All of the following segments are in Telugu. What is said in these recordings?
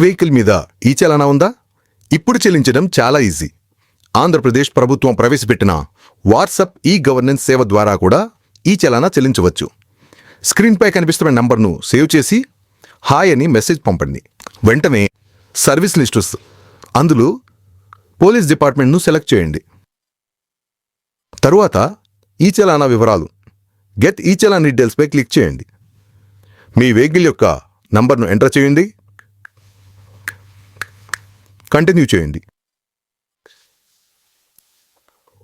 వెహికల్ మీద ఈ చలానా ఉందా? ఇప్పుడు చెల్లించడం చాలా ఈజీ. ఆంధ్రప్రదేశ్ ప్రభుత్వం ప్రవేశపెట్టిన వాట్సాప్ ఈ గవర్నెన్స్ సేవ ద్వారా కూడా ఈ చలానా చెల్లించవచ్చు. స్క్రీన్పై కనిపిస్తున్న నంబర్ను సేవ్ చేసి హాయ్ అని మెసేజ్ పంపండి. వెంటనే సర్వీస్ లిస్టుస్ అందులో పోలీస్ డిపార్ట్మెంట్ను సెలెక్ట్ చేయండి. తరువాత ఈ చలానా వివరాలు. గెట్ ఈ చలాన్ డీటెయిల్స్పై క్లిక్ చేయండి. మీ వెహికల్ యొక్క నంబర్ను ఎంటర్ చేయండి. కంటిన్యూ చేయండి.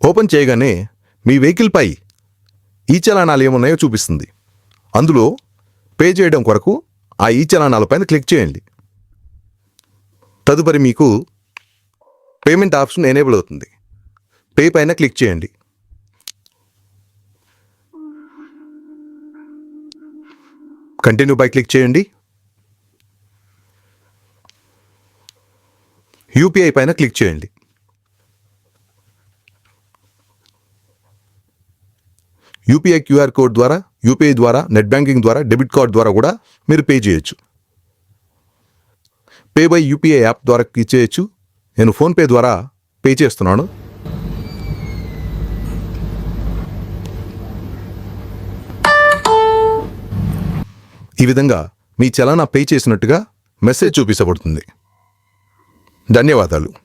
ఓపెన్ చేయగానే మీ వెహికల్పై ఈ చలానాలు ఏమున్నాయో చూపిస్తుంది. అందులో పే చేయడం కొరకు ఆ ఈ చలానాలపైన క్లిక్ చేయండి. తదుపరి మీకు పేమెంట్ ఆప్షన్ ఎనేబుల్ అవుతుంది. పే పైన క్లిక్ చేయండి. కంటిన్యూ బై క్లిక్ చేయండి. యూపీఐ పైన క్లిక్ చేయండి. యూపీఐ క్యూఆర్ కోడ్ ద్వారా యూపీఐ ద్వారా నెట్ బ్యాంకింగ్ ద్వారా డెబిట్ కార్డ్ ద్వారా కూడా మీరు పే చేయొచ్చు. పే బై యూపీఐ యాప్ ద్వారా ఇచ్చేయచ్చు నేను ఫోన్పే ద్వారా పే చేస్తున్నాను. ఈ విధంగా మీ చలానా పే చేసినట్టుగా మెసేజ్ చూపించబడుతుంది ధన్యవాదాలు.